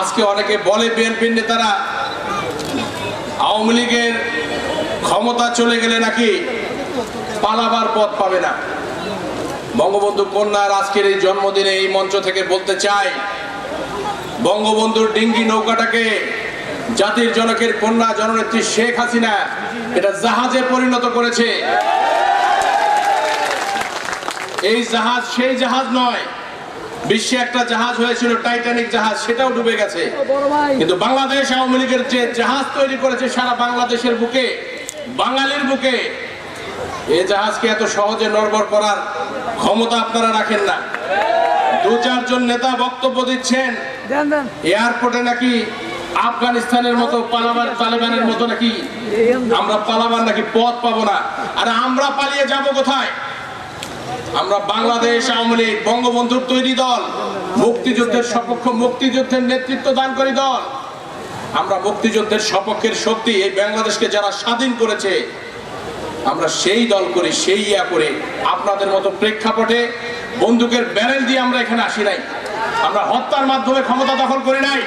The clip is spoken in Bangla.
আজকে অনেকে বলে বিএনপির নেতারা, আওয়ামী লীগের ক্ষমতা চলে গেলে নাকি পালাবার পথ পাবে না। বঙ্গবন্ধু কন্যার আজকের এই জন্মদিনে এই মঞ্চ থেকে বলতে চাই, বঙ্গবন্ধুর ডিঙ্গি নৌকাটাকে জাতির জনকের কন্যা জননেত্রী শেখ হাসিনা এটা জাহাজে পরিণত করেছে। এই জাহাজ সেই জাহাজ নয় বিশ্বে একটা জাহাজ হয়েছিল টাইটানিক জাহাজ সেটাও ডুবে গেছে। কিন্তু বাংলাদেশ আওয়ামী লীগের যে জাহাজ তৈরি করেছে সারা বাংলাদেশের বুকে বাঙালির বুকে এই জাহাজকে এত সহজে নড়বড় করার ক্ষমতা আপনারা রাখেন না। দু চারজন নেতা বক্তব্য দিচ্ছেন এয়ারপোর্টে নাকি আফগানিস্তানের মতো পালাবার তালেবানের মতো নাকি আমরা পালাবার নাকি পথ পাবো না। আর আমরা পালিয়ে যাব কোথায়? আমরা বাংলাদেশ আওয়ামী লীগ বঙ্গবন্ধুর তৈরি দল, মুক্তিযুদ্ধের সপক্ষ মুক্তিযুদ্ধের নেতৃত্ব দানকারী দল। আমরা মুক্তিযুদ্ধের সপক্ষের শক্তি এই বাংলাদেশকে যারা স্বাধীন করেছে, আমরা সেই দল করি, সেই ইয়া করে। আপনাদের মতো প্রেক্ষাপটে বন্দুকের ব্যারেল দিয়ে আমরা এখানে আসি নাই। আমরা হত্যার মাধ্যমে ক্ষমতা দখল করি নাই।